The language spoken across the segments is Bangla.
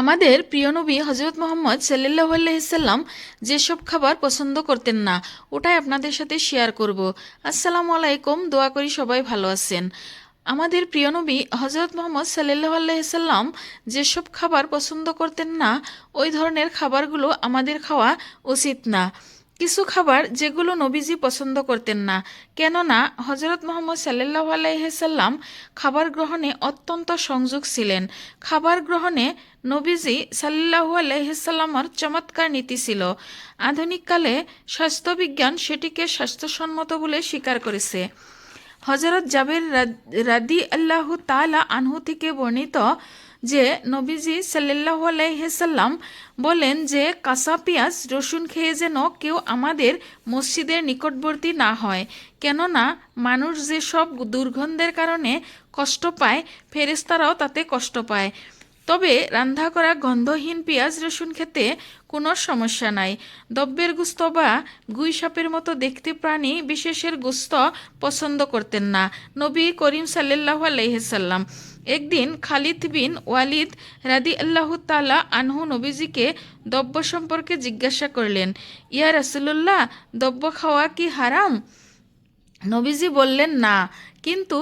আমাদের প্রিয় নবী হজরত মোহাম্মদ সাল্লাহ আলাইসাল্লাম যেসব খাবার পছন্দ করতেন না, ওটাই আপনাদের সাথে শেয়ার করব। আসসালামু আলাইকুম, দোয়া করি সবাই ভালো আছেন। আমাদের প্রিয় নবী হজরত মোহাম্মদ সাল্লাহ আলাইসাল্লাম যেসব খাবার পছন্দ করতেন না, ওই ধরনের খাবারগুলো আমাদের খাওয়া উচিত না। কিছু খাবার যেগুলো নবীজি পছন্দ করতেন না। কেননা হজরত মোহাম্মদ সাল্লাহ আলাইসাল্লাম খাবার গ্রহণে অত্যন্ত সংযোগ ছিলেন। খাবার গ্রহণে নবীজি সাল্লাহু আলাইসাল্লামর চমৎকার নীতি ছিল। আধুনিককালে স্বাস্থ্যবিজ্ঞান সেটিকে স্বাস্থ্যসম্মত বলে স্বীকার করেছে। হজরত জাবের রাদি আল্লাহ তালা আনহু থেকে বর্ণিত যে নবীজি সাল্লাহ আলাইহাল্লাম বলেন যে কাঁচা পেঁয়াজ, রসুন খেয়ে যেন কেউ আমাদের মসজিদের নিকটবর্তী না হয়। কেননা মানুষ যেসব দুর্গন্ধের কারণে কষ্ট পায় ফেরেস্তারাও তাতে কষ্ট পায়। তবে রান্না করা গন্ধহীন পেঁয়াজ, রসুন খেতে কোনো সমস্যা নাই। দব্যের গুস্ত বা গুই সাপের মতো দেখতে প্রাণী বিশেষের গুস্ত পছন্দ করতেন না, নবী করিম সাল্লাহ আলাইসাল্লাম একদিন খালিদ বিন ওয়ালিদ রাদি আল্লাহ তালা আনহু নবীজিকে দব্য সম্পর্কে জিজ্ঞাসা করলেন, ইয়া রাসুলুল্লাহ দব্য খাওয়া কি হারাম? নবীজি বললেন, না। কিন্তু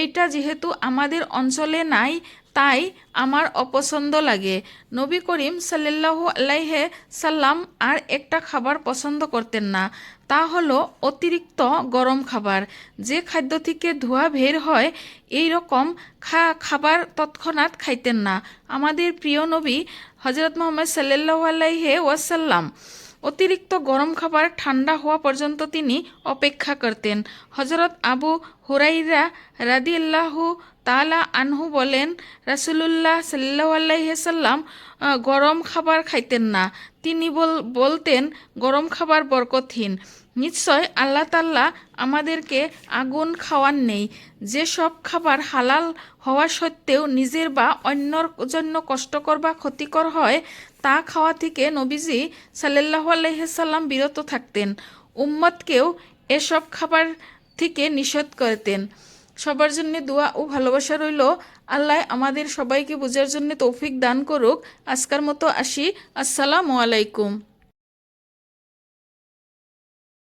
এইটা যেহেতু আমাদের অঞ্চলে নাই, তাই আমার অপছন্দ লাগে। নবী করিম সাল্লাহ আলাইহে সাল্লাম আর একটা খাবার পছন্দ করতেন না। তা হলো অতিরিক্ত গরম খাবার। যে খাদ্য থেকে ধোঁয়া বের হয়, এই রকম খা, খাবার তৎক্ষণাৎ খাইতেন না। আমাদের প্রিয় নবী হজরত মোহাম্মদ সাল্লাহ আল্লাহে ওয়াসাল্লাম অতিরিক্ত গরম খাবার ঠান্ডা হওয়া পর্যন্ত তিনি অপেক্ষা করতেন। হজরত আবু হুরাইরা রাদিয়াল্লাহু তালা আনহু বলেন, রাসুলুল্লাহ সাল্লাহ আল্লাহিসাল্লাম গরম খাবার খাইতেন না। তিনি বল, বলতেন, গরম খাবার বরকতহীন। নিশ্চয় আল্লাহ তাল্লাহ আমাদেরকে আগুন খাওয়ার নেই। যেসব খাবার হালাল হওয়া সত্ত্বেও নিজের বা অন্যর জন্য কষ্টকর বা ক্ষতিকর হয় তা খাওয়া থেকে নবীজি সাল্লাহ আলহিসাল্লাম বিরত থাকতেন। উম্মতকেও এসব খাবার থেকে নিষেধ করতেন। সবার জন্য দোয়া ও ভালোবাসা রইল। আল্লাহ আমাদের সবাইকে বোঝার জন্য তৌফিক দান করুক। আজকার মতো আসি। আসসালামু আলাইকুম।